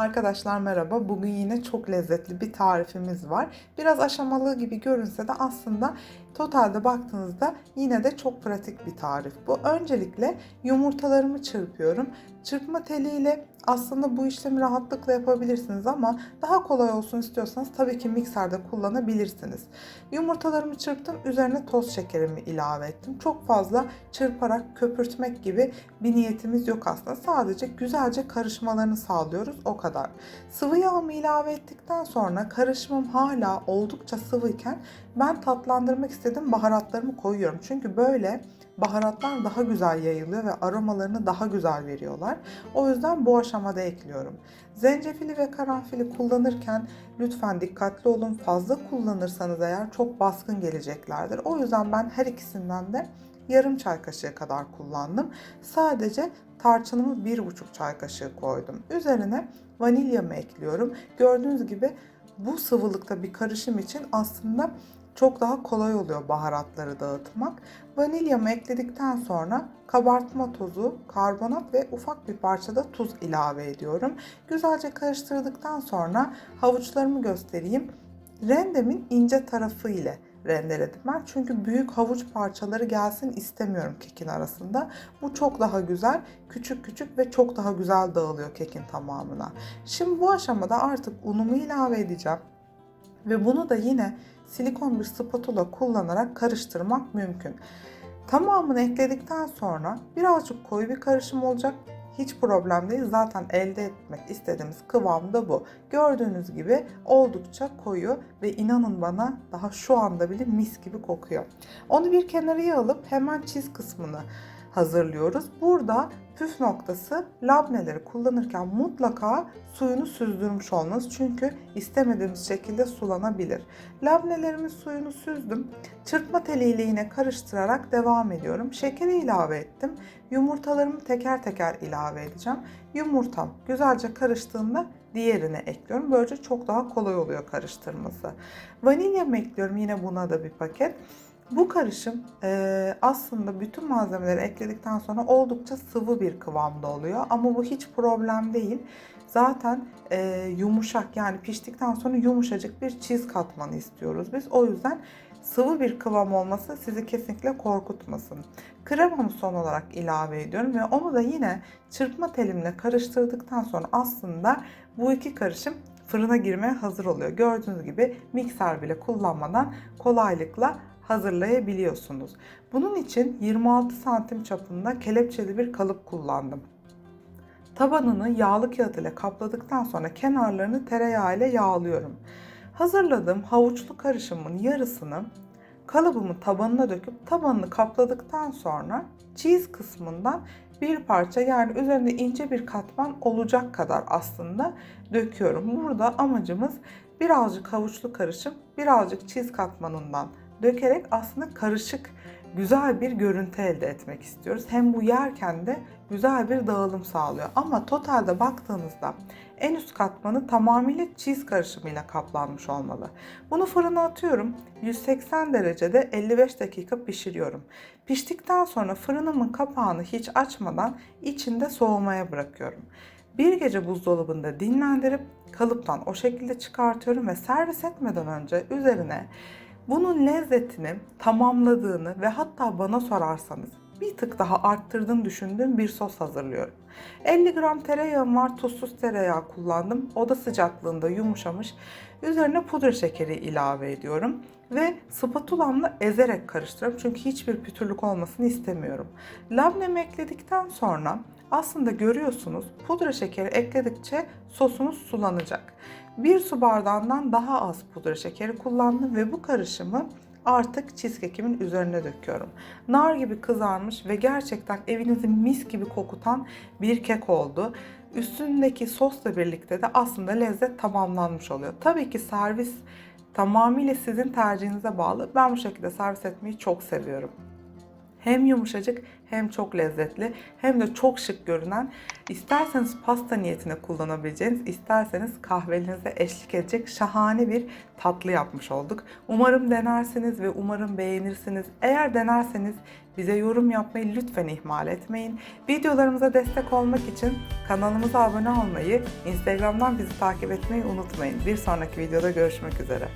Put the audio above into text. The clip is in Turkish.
Arkadaşlar merhaba. Bugün yine çok lezzetli bir tarifimiz var. Biraz aşamalı gibi görünse de aslında totalde baktığınızda yine de çok pratik bir tarif bu. Öncelikle yumurtalarımı çırpıyorum. Çırpma teliyle aslında bu işlemi rahatlıkla yapabilirsiniz ama daha kolay olsun istiyorsanız tabii ki mikserde kullanabilirsiniz. Yumurtalarımı çırptım. Üzerine toz şekerimi ilave ettim. Çok fazla çırparak köpürtmek gibi bir niyetimiz yok aslında. Sadece güzelce karışmalarını sağlıyoruz o kadar. Sıvı yağımı ilave ettikten sonra karışımım hala oldukça sıvıyken ben tatlandırmak istediğim baharatlarımı koyuyorum. Çünkü böyle baharatlar daha güzel yayılıyor ve aromalarını daha güzel veriyorlar. O yüzden bu aşamada ekliyorum. Zencefili ve karanfili kullanırken lütfen dikkatli olun. Fazla kullanırsanız eğer çok baskın geleceklerdir. O yüzden ben her ikisinden de yarım çay kaşığı kadar kullandım. Sadece tarçınımı 1,5 çay kaşığı koydum. Üzerine vanilyamı ekliyorum. Gördüğünüz gibi bu sıvılıkta bir karışım için aslında çok daha kolay oluyor baharatları dağıtmak. Vanilyamı ekledikten sonra kabartma tozu, karbonat ve ufak bir parça da tuz ilave ediyorum. Güzelce karıştırdıktan sonra havuçlarımı göstereyim. Rendemin ince tarafı ile rendeledim ben. Çünkü büyük havuç parçaları gelsin istemiyorum kekin arasında. Bu çok daha güzel. Küçük küçük ve çok daha güzel dağılıyor kekin tamamına. Şimdi bu aşamada artık unumu ilave edeceğim. Ve bunu da yine silikon bir spatula kullanarak karıştırmak mümkün. Tamamını ekledikten sonra birazcık koyu bir karışım olacak. Hiç problem değil. Zaten elde etmek istediğimiz kıvam da bu. Gördüğünüz gibi oldukça koyu ve inanın bana daha şu anda bile mis gibi kokuyor. Onu bir kenara alıp hemen çiz kısmını hazırlıyoruz. Burada püf noktası labneleri kullanırken mutlaka suyunu süzdürmüş olmanız. Çünkü istemediğimiz şekilde sulanabilir. Labnelerimin suyunu süzdüm. Çırpma teliyle yine karıştırarak devam ediyorum. Şekeri ilave ettim. Yumurtalarımı teker teker ilave edeceğim. Yumurtam güzelce karıştığında diğerine ekliyorum. Böylece çok daha kolay oluyor karıştırması. Vanilyamı ekliyorum yine buna da bir paket. Bu karışım e, aslında bütün malzemeleri ekledikten sonra oldukça sıvı bir kıvamda oluyor. Ama bu hiç problem değil. Zaten e, yumuşak yani piştikten sonra yumuşacık bir çiz katmanı istiyoruz biz. O yüzden sıvı bir kıvam olması sizi kesinlikle korkutmasın. Kremamı son olarak ilave ediyorum ve onu da yine çırpma telimle karıştırdıktan sonra aslında bu iki karışım fırına girmeye hazır oluyor. Gördüğünüz gibi mikser bile kullanmadan kolaylıkla hazırlayabiliyorsunuz. Bunun için 26 santim çapında kelepçeli bir kalıp kullandım. Tabanını yağlı kağıt ile kapladıktan sonra kenarlarını tereyağı ile yağlıyorum. Hazırladığım havuçlu karışımın yarısını kalıbımın tabanına döküp tabanını kapladıktan sonra cheese kısmından bir parça yani üzerinde ince bir katman olacak kadar aslında döküyorum. Burada amacımız birazcık havuçlu karışım, birazcık cheese katmanından dökerek aslında karışık güzel bir görüntü elde etmek istiyoruz. Hem bu yerken de güzel bir dağılım sağlıyor. Ama totalde baktığınızda en üst katmanı tamamıyla cheese karışımıyla kaplanmış olmalı. Bunu fırına atıyorum. 180 derecede 55 dakika pişiriyorum. Piştikten sonra fırınımın kapağını hiç açmadan içinde soğumaya bırakıyorum. Bir gece buzdolabında dinlendirip kalıptan o şekilde çıkartıyorum ve servis etmeden önce üzerine bunun lezzetini tamamladığını ve hatta bana sorarsanız bir tık daha arttırdığını düşündüğüm bir sos hazırlıyorum. 50 gram tereyağım var, tuzsuz tereyağı kullandım. Oda sıcaklığında yumuşamış. Üzerine pudra şekeri ilave ediyorum ve spatulamla ezerek karıştırıyorum. Çünkü hiçbir pütürlük olmasını istemiyorum. Labnemi ekledikten sonra aslında görüyorsunuz pudra şekeri ekledikçe sosunuz sulanacak. Bir su bardağından daha az pudra şekeri kullandım ve bu karışımı artık cheesecake'imin üzerine döküyorum. Nar gibi kızarmış ve gerçekten evinizi mis gibi kokutan bir kek oldu. Üstündeki sosla birlikte de aslında lezzet tamamlanmış oluyor. Tabii ki servis tamamıyla sizin tercihinize bağlı. Ben bu şekilde servis etmeyi çok seviyorum. Hem yumuşacık hem çok lezzetli hem de çok şık görünen isterseniz pasta niyetine kullanabileceğiniz, isterseniz kahvelerinize eşlik edecek şahane bir tatlı yapmış olduk. Umarım denersiniz ve umarım beğenirsiniz. Eğer denerseniz bize yorum yapmayı lütfen ihmal etmeyin. Videolarımıza destek olmak için kanalımıza abone olmayı, Instagram'dan bizi takip etmeyi unutmayın. Bir sonraki videoda görüşmek üzere.